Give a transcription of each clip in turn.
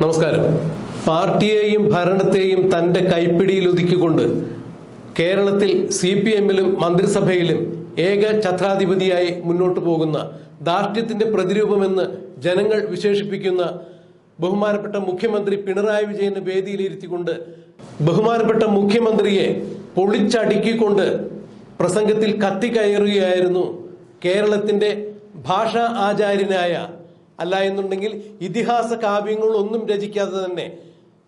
നമസ്കാരം. പാർട്ടിയെയും ഭരണത്തെയും തന്റെ കൈപ്പിടിയിൽ ഒതുക്കിക്കൊണ്ട് കേരളത്തിൽ സി പി എമ്മിലും മന്ത്രിസഭയിലും ഏക ഛത്രാധിപതിയായി മുന്നോട്ടു പോകുന്ന ദാർഢ്യത്തിന്റെ പ്രതിരൂപമെന്ന് ജനങ്ങൾ വിശേഷിപ്പിക്കുന്ന ബഹുമാനപ്പെട്ട മുഖ്യമന്ത്രി പിണറായി വിജയന് വേദിയിലിരുത്തിക്കൊണ്ട് ബഹുമാനപ്പെട്ട മുഖ്യമന്ത്രിയെ പൊളിച്ചടുക്കിക്കൊണ്ട് പ്രസംഗത്തിൽ കത്തിക്കയറുകയായിരുന്നു കേരളത്തിന്റെ ഭാഷാ ആചാര്യനായ അല്ല എന്നുണ്ടെങ്കിൽ ഇതിഹാസ കാവ്യങ്ങളൊന്നും രചിക്കാതെ തന്നെ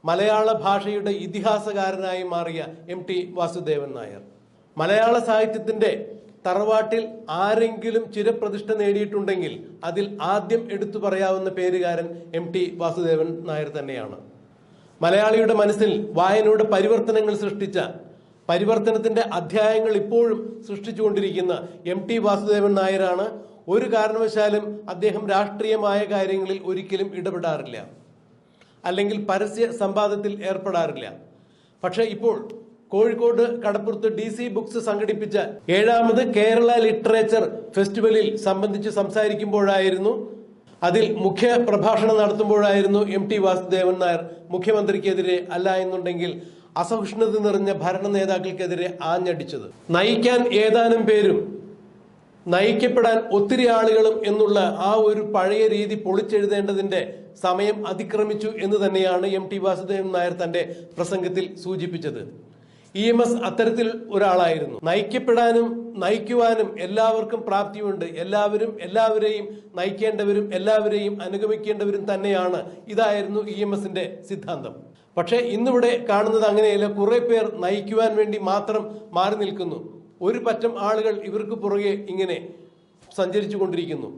മലയാള ഭാഷയുടെ ഇതിഹാസകാരനായി മാറിയ എം ടി വാസുദേവൻ നായർ. മലയാള സാഹിത്യത്തിന്റെ തറവാട്ടിൽ ആരെങ്കിലും ചിരപ്രതിഷ്ഠ നേടിയിട്ടുണ്ടെങ്കിൽ അതിൽ ആദ്യം എടുത്തു പറയാവുന്ന പേരുകാരൻ എം ടി വാസുദേവൻ നായർ തന്നെയാണ്. മലയാളിയുടെ മനസ്സിൽ വായനയുടെ പരിവർത്തനങ്ങൾ സൃഷ്ടിച്ച പരിവർത്തനത്തിന്റെ അധ്യായങ്ങൾ ഇപ്പോഴും സൃഷ്ടിച്ചുകൊണ്ടിരിക്കുന്ന എം ടി വാസുദേവൻ നായരാണ് ഒരു കാരണവശാലും അദ്ദേഹം രാഷ്ട്രീയമായ കാര്യങ്ങളിൽ ഒരിക്കലും ഇടപെടാറില്ല. അല്ലെങ്കിൽ പരസ്യ സമ്പാദത്തിൽ ഏർപ്പെടാറില്ല. പക്ഷേ ഇപ്പോൾ കോഴിക്കോട് കടപ്പുറത്ത് ഡി സി ബുക്സ് സംഘടിപ്പിച്ച ഏഴാമത് കേരള ലിറ്ററേച്ചർ ഫെസ്റ്റിവലിൽ സംബന്ധിച്ച് സംസാരിക്കുമ്പോഴായിരുന്നു അതിൽ മുഖ്യ പ്രഭാഷണം നടത്തുമ്പോഴായിരുന്നു എം ടി വാസുദേവൻ നായർ മുഖ്യമന്ത്രിക്കെതിരെ അല്ല എന്നുണ്ടെങ്കിൽ അസഹിഷ്ണുത നിറഞ്ഞ ഭരണ നേതാക്കൾക്കെതിരെ ആഞ്ഞടിച്ചത്. നയിക്കാൻ ഏതാനും പേരും നയിക്കപ്പെടാൻ ഒത്തിരി ആളുകളും എന്നുള്ള ആ ഒരു പഴയ രീതി പൊളിച്ചെഴുതേണ്ടതിന്റെ സമയം അതിക്രമിച്ചു എന്ന് തന്നെയാണ് എം ടി വാസുദേവൻ നായർ തന്റെ പ്രസംഗത്തിൽ സൂചിപ്പിച്ചത്. ഇ എം എസ് അത്തരത്തിൽ ഒരാളായിരുന്നു. നയിക്കപ്പെടാനും നയിക്കുവാനും എല്ലാവർക്കും പ്രാപ്തിയുണ്ട്. എല്ലാവരും എല്ലാവരെയും നയിക്കേണ്ടവരും എല്ലാവരെയും അനുഗമിക്കേണ്ടവരും തന്നെയാണ് ഇതായിരുന്നു ഇ എം എസിന്റെ സിദ്ധാന്തം. പക്ഷേ ഇന്നിവിടെ കാണുന്നത് അങ്ങനെയല്ല. കുറെ പേർ നയിക്കുവാൻ വേണ്ടി മാത്രം മാറി നിൽക്കുന്നു. ഒരു പറ്റം ആളുകൾ ഇവർക്ക് പുറകെ ഇങ്ങനെ സഞ്ചരിച്ചു കൊണ്ടിരിക്കുന്നു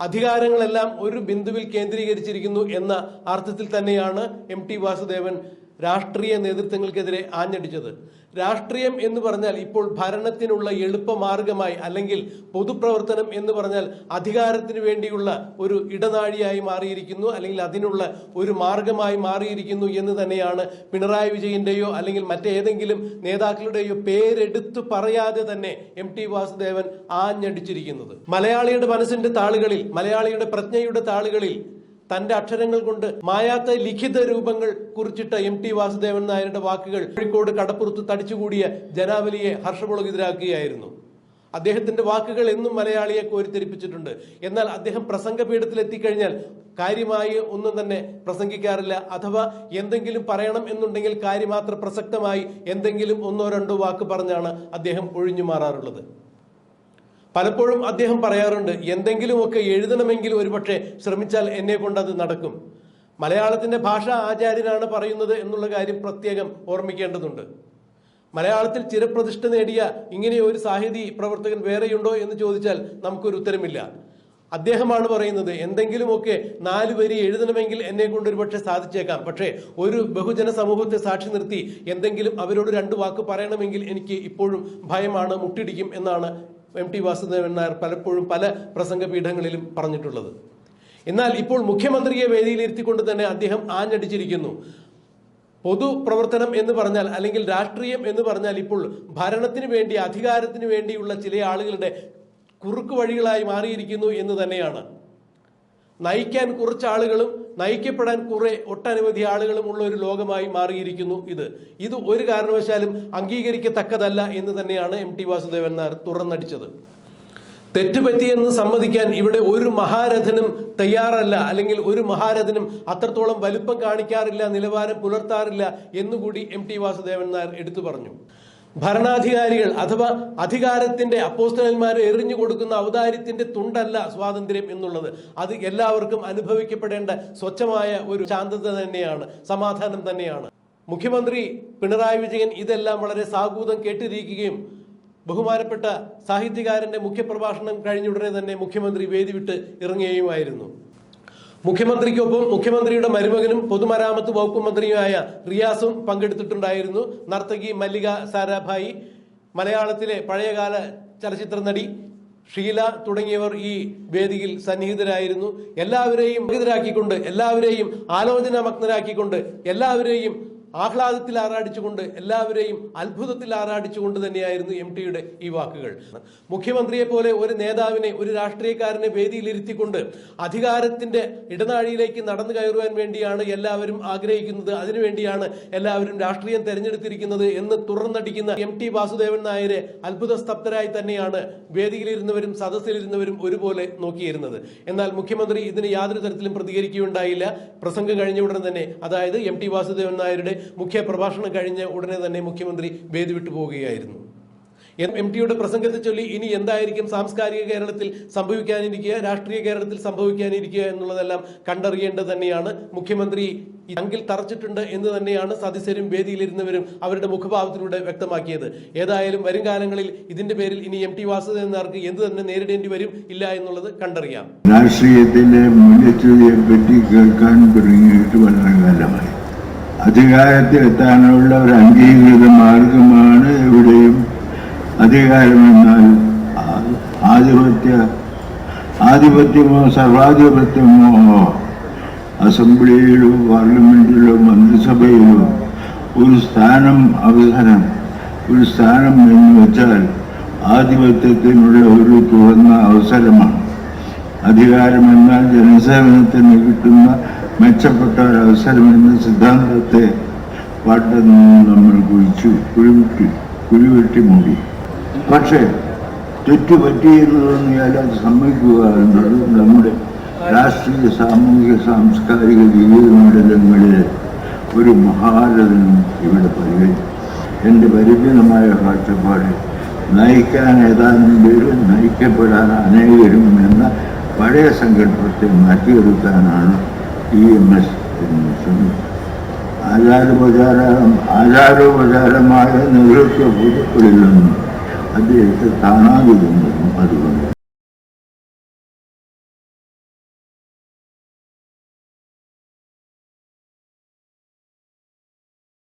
അധികാരങ്ങളെല്ലാം ഒരു ബിന്ദുവിൽ കേന്ദ്രീകരിച്ചിരിക്കുന്നു എന്ന അർത്ഥത്തിൽ തന്നെയാണ് എം ടി വാസുദേവൻ രാഷ്ട്രീയ നേതൃത്വങ്ങൾക്കെതിരെ ആഞ്ഞടിച്ചത്. രാഷ്ട്രീയം എന്ന് പറഞ്ഞാൽ ഇപ്പോൾ ഭരണത്തിനുള്ള എളുപ്പമാർഗമായി അല്ലെങ്കിൽ പൊതുപ്രവർത്തനം എന്ന് പറഞ്ഞാൽ അധികാരത്തിന് വേണ്ടിയുള്ള ഒരു ഇടനാഴിയായി മാറിയിരിക്കുന്നു അല്ലെങ്കിൽ അതിനുള്ള ഒരു മാർഗമായി മാറിയിരിക്കുന്നു എന്ന് തന്നെയാണ് പിണറായി വിജയന്റെയോ അല്ലെങ്കിൽ മറ്റേതെങ്കിലും നേതാക്കളുടെയോ പേരെടുത്തു പറയാതെ തന്നെ എം ടി വാസുദേവൻ ആഞ്ഞടിച്ചിരിക്കുന്നത്. മലയാളിയുടെ മനസ്സിന്റെ താളുകളിൽ മലയാളിയുടെ പ്രജ്ഞയുടെ താളുകളിൽ തന്റെ അക്ഷരങ്ങൾ കൊണ്ട് മായാത്ത ലിഖിത രൂപങ്ങൾ കുറിച്ചിട്ട എം ടി വാസുദേവൻ നായരുടെ വാക്കുകൾ കോഴിക്കോട് കടപ്പുറത്ത് തടിച്ചുകൂടിയ ജനാവലിയെ ഹർഷപുളകിതരാക്കുകയായിരുന്നു. അദ്ദേഹത്തിന്റെ വാക്കുകൾ എന്നും മലയാളിയെ കോരിത്തെരിപ്പിച്ചിട്ടുണ്ട് എന്നാൽ അദ്ദേഹം പ്രസംഗപീഠത്തിൽ എത്തിക്കഴിഞ്ഞാൽ കാര്യമായി ഒന്നും തന്നെ പ്രസംഗിക്കാറില്ല. അഥവാ എന്തെങ്കിലും പറയണം എന്നുണ്ടെങ്കിൽ കാര്യമാത്ര പ്രസക്തമായി എന്തെങ്കിലും ഒന്നോ രണ്ടോ വാക്ക് പറഞ്ഞാണ് അദ്ദേഹം ഒഴിഞ്ഞു മാറാറുള്ളത്. പലപ്പോഴും അദ്ദേഹം പറയാറുണ്ട് എന്തെങ്കിലുമൊക്കെ എഴുതണമെങ്കിൽ ഒരുപക്ഷെ ശ്രമിച്ചാൽ എന്നെ കൊണ്ട് അത് നടക്കും. മലയാളത്തിന്റെ ഭാഷാ ആചാര്യനാണ് പറയുന്നത് എന്നുള്ള കാര്യം പ്രത്യേകം ഓർമ്മിക്കേണ്ടതുണ്ട്. മലയാളത്തിൽ ചിരപ്രതിഷ്ഠ നേടിയ ഇങ്ങനെ ഒരു സാഹിതി പ്രവർത്തകൻ വേറെയുണ്ടോ എന്ന് ചോദിച്ചാൽ നമുക്കൊരു ഉത്തരമില്ല. അദ്ദേഹമാണ് പറയുന്നത് എന്തെങ്കിലുമൊക്കെ നാല് വരി എഴുതണമെങ്കിൽ എന്നെ കൊണ്ട് ഒരുപക്ഷെ സാധിച്ചേക്കാം. പക്ഷേ ഒരു ബഹുജന സമൂഹത്തെ സാക്ഷി നിർത്തി എന്തെങ്കിലും അവരോട് രണ്ട് വാക്ക് പറയണമെങ്കിൽ എനിക്ക് ഇപ്പോഴും ഭയമാണ് മുട്ടിടിക്കും എന്നാണ് എം ടി വാസുദേവൻ നായർ പലപ്പോഴും പല പ്രസംഗപീഠങ്ങളിലും പറഞ്ഞിട്ടുള്ളത്. എന്നാൽ ഇപ്പോൾ മുഖ്യമന്ത്രിയെ വേദിയിലിരുത്തിക്കൊണ്ട് തന്നെ അദ്ദേഹം ആഞ്ഞടിച്ചിരിക്കുന്നു. പൊതുപ്രവർത്തനം എന്ന് പറഞ്ഞാൽ അല്ലെങ്കിൽ രാഷ്ട്രീയം എന്ന് പറഞ്ഞാൽ ഇപ്പോൾ ഭരണത്തിന് വേണ്ടി അധികാരത്തിന് വേണ്ടിയുള്ള ചില ആളുകളുടെ കുറുക്കു വഴികളായി മാറിയിരിക്കുന്നു എന്ന് തന്നെയാണ്. നയിക്കാൻ കുറച്ച് ആളുകളും നയിക്കപ്പെടാൻ കുറെ ഒട്ടനവധി ആളുകളും ഉള്ള ഒരു ലോകമായി മാറിയിരിക്കുന്നു ഇത്. ഇത് ഒരു കാരണവശാലും അംഗീകരിക്കത്തക്കതല്ല എന്ന് തന്നെയാണ് എം ടി വാസുദേവൻ നായർ തുറന്നടിച്ചത്. തെറ്റുപറ്റിയെന്ന് സമ്മതിക്കാൻ ഇവിടെ ഒരു മഹാരഥനും തയ്യാറല്ല അല്ലെങ്കിൽ ഒരു മഹാരഥനും അത്രത്തോളം വലുപ്പം കാണിക്കാറില്ല നിലവാരം പുലർത്താറില്ല എന്നുകൂടി എം ടി വാസുദേവൻ നായർ എടുത്തു പറഞ്ഞു. ഭരണാധികാരികൾ അഥവാ അധികാരത്തിന്റെ അപ്പോസ്റ്റലന്മാർ എറിഞ്ഞു കൊടുക്കുന്ന ഔദാര്യത്തിന്റെ തുണ്ടല്ല സ്വാതന്ത്ര്യം എന്നുള്ളത്. അത് എല്ലാവർക്കും അനുഭവിക്കപ്പെടേണ്ട സ്വച്ഛമായ ഒരു ശാന്തത തന്നെയാണ് സമാധാനം തന്നെയാണ്. മുഖ്യമന്ത്രി പിണറായി വിജയൻ ഇതെല്ലാം വളരെ സാഗൂതം കേട്ടിരിക്കുകയും ബഹുമാനപ്പെട്ട സാഹിത്യകാരന്റെ മുഖ്യപ്രഭാഷണം കഴിഞ്ഞ ഉടനെ തന്നെ മുഖ്യമന്ത്രി വേദി വിട്ട് ഇറങ്ങുകയുമായിരുന്നു. മുഖ്യമന്ത്രിക്കൊപ്പം മുഖ്യമന്ത്രിയുടെ മരുമകനും പൊതുമരാമത്ത് വകുപ്പ് മന്ത്രിയുമായ റിയാസും പങ്കെടുത്തിട്ടുണ്ടായിരുന്നു. നർത്തകി മല്ലിക സാരാഭായി മലയാളത്തിലെ പഴയകാല ചലച്ചിത്ര നടി ഷീല തുടങ്ങിയവർ ഈ വേദിയിൽ സന്നിഹിതരായിരുന്നു. എല്ലാവരെയും മുഖിതരാക്കിക്കൊണ്ട് എല്ലാവരെയും ആലോചനാമഗ്നരാക്കിക്കൊണ്ട് എല്ലാവരെയും ആഹ്ലാദത്തിൽ ആറാടിച്ചുകൊണ്ട് എല്ലാവരെയും അത്ഭുതത്തിൽ ആറാടിച്ചുകൊണ്ട് തന്നെയായിരുന്നു എം ടിയുടെ ഈ വാക്കുകൾ. മുഖ്യമന്ത്രിയെ പോലെ ഒരു നേതാവിനെ ഒരു രാഷ്ട്രീയക്കാരനെ വേദിയിലിരുത്തിക്കൊണ്ട് അധികാരത്തിന്റെ ഇടനാഴിയിലേക്ക് നടന്നു കയറുവാൻ വേണ്ടിയാണ് എല്ലാവരും ആഗ്രഹിക്കുന്നത്. അതിനുവേണ്ടിയാണ് എല്ലാവരും രാഷ്ട്രീയം തെരഞ്ഞെടുത്തിരിക്കുന്നത് എന്ന് തുറന്നടിക്കുന്ന എം ടി വാസുദേവൻ നായരെ അത്ഭുത സ്തബ്ധരായി തന്നെയാണ് വേദിയിലിരുന്നവരും സദസ്സിലിരുന്നവരും ഒരുപോലെ നോക്കിയിരുന്നത്. എന്നാൽ മുഖ്യമന്ത്രി ഇതിന് യാതൊരു തരത്തിലും പ്രതികരിക്കുകയുണ്ടായില്ല. പ്രസംഗം കഴിഞ്ഞ ഉടൻ തന്നെ അതായത് എം ടി വാസുദേവൻ നായരുടെ മുഖ്യ പ്രഭാഷണം കഴിഞ്ഞ ഉടനെ തന്നെ മുഖ്യമന്ത്രി വേദി വിട്ടു പോവുകയായിരുന്നു. എം ടിയുടെ പ്രസംഗത്തെ ചൊല്ലി ഇനി എന്തായിരിക്കും സാംസ്കാരിക കേരളത്തിൽ സംഭവിക്കാനിരിക്കുക രാഷ്ട്രീയ കേരളത്തിൽ സംഭവിക്കാനിരിക്കുക എന്നുള്ളതെല്ലാം കണ്ടറിയേണ്ടത് തന്നെയാണ്. മുഖ്യമന്ത്രി അങ്കിൽ തറച്ചിട്ടുണ്ട് എന്ന് തന്നെയാണ് സദസ്യരും വേദിയിലിരുന്നവരും അവരുടെ മുഖഭാവത്തിലൂടെ വ്യക്തമാക്കിയത്. ഏതായാലും വരും കാലങ്ങളിൽ ഇതിന്റെ പേരിൽ ഇനി എം ടി വാസുദേവൻ നായർക്ക് എന്ത് തന്നെ നേരിടേണ്ടി വരും ഇല്ല എന്നുള്ളത് കണ്ടറിയാം. രാഷ്ട്രീയത്തിന്റെ മുന്നേറ്റത്തെ പറ്റി കേൾക്കാൻ തുടങ്ങിയിട്ട് വളരെ കാലമായി. അധികാരത്തിലെത്താനുള്ള ഒരു അംഗീകൃത മാർഗമാണ് എവിടെയും. അധികാരമെന്നാൽ ആധിപത്യ ആധിപത്യമോ സർവാധിപത്യമോ അസംബ്ലിയിലോ പാർലമെന്റിലോ മന്ത്രിസഭയിലോ ഒരു സ്ഥാനം അവസരം ഒരു സ്ഥാനം എന്ന് വെച്ചാൽ ആധിപത്യത്തിനുള്ള ഒരു തുറന്ന അവസരമാണ്. അധികാരമെന്നാൽ ജനസേവനത്തിന് കിട്ടുന്ന മെച്ചപ്പെട്ട ഒരു അവസരമെന്ന സിദ്ധാന്തത്തെ നിന്ന് നമ്മൾ കുഴിച്ചു കുഴിവിട്ടി കുഴിവെട്ടി മൂടി പക്ഷേ തെറ്റുപറ്റി എന്ന് തോന്നിയാൽ അത് സമ്മതിക്കുക എന്നത് നമ്മുടെ രാഷ്ട്രീയ സാമൂഹിക സാംസ്കാരിക ജീവിത മണ്ഡലങ്ങളിൽ ഒരു മഹാരഥനും ഇവിടെ പരിഗണി എന്റെ പരിചിതമായ കാഴ്ചപ്പാട് നയിക്കാൻ ഏതാനും പേരും നയിക്കപ്പെടാൻ അനേകരും എന്ന പഴയ സങ്കല്പത്തെ മാറ്റിയെടുക്കാനാണ് ഇ എം എസ് ആചാരോപചാര ആചാരോപചാരമായ നേതൃത്വ പൂജകളിൽ നിന്നും അദ്ദേഹത്തെ കാണാതിരുന്നതും അതുകൊണ്ട്.